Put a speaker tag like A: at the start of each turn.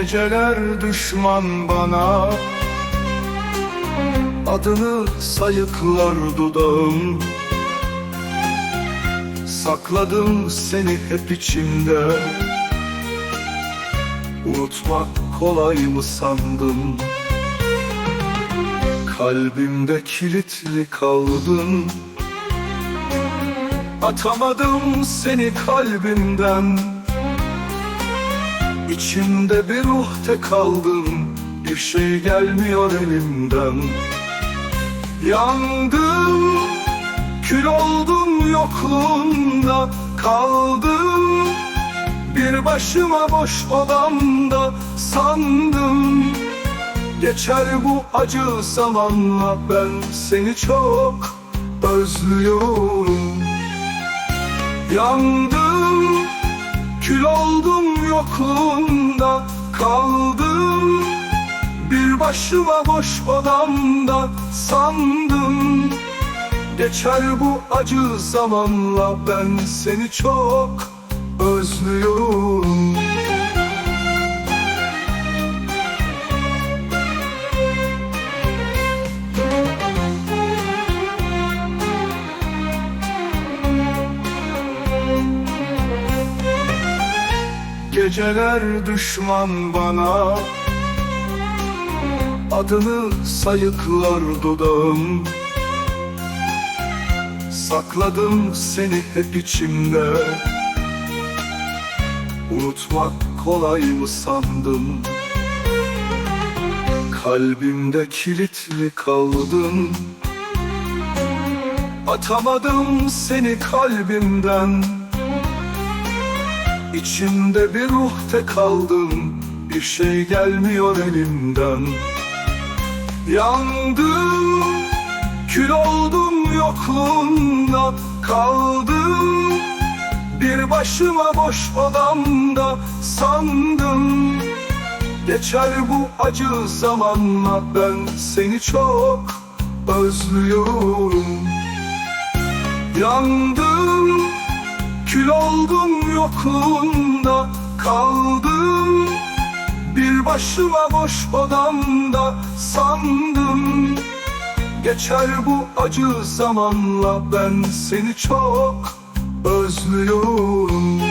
A: Geceler düşman bana. Adını sayıklar dudağım. Sakladım seni hep içimde. Unutmak kolay mı sandın? Kalbimde kilitli kaldın. Atamadım seni kalbimden İçimde bir ruhte kaldım Bir şey gelmiyor elimden. Yandım Kül oldum yokluğunda Kaldım Bir başıma boş odamda Sandım. Geçer bu acı zamanla Ben seni çok özlüyorum. Yandım Kül oldum yokluğunda kaldım Bir başıma boş odamda sandım. Geçer bu acı zamanla ben seni çok özlüyorum Geceler düşman bana. Adını sayıklar dudağım. Sakladım seni hep içimde. Unutmak kolay mı sandın? Kalbimde kilitli kaldın. Atamadım seni kalbimden İçimde bir ruhte kaldım Bir şey gelmiyor elimden. Yandım Kül oldum yokluğunda Kaldım. Bir başıma boş odamda Sandım. Geçer bu acı zamanla Ben seni çok özlüyorum. Yandım Kül oldum yokluğunda kaldım Bir başıma boş odamda sandım. Geçer bu acı zamanla ben seni çok özlüyorum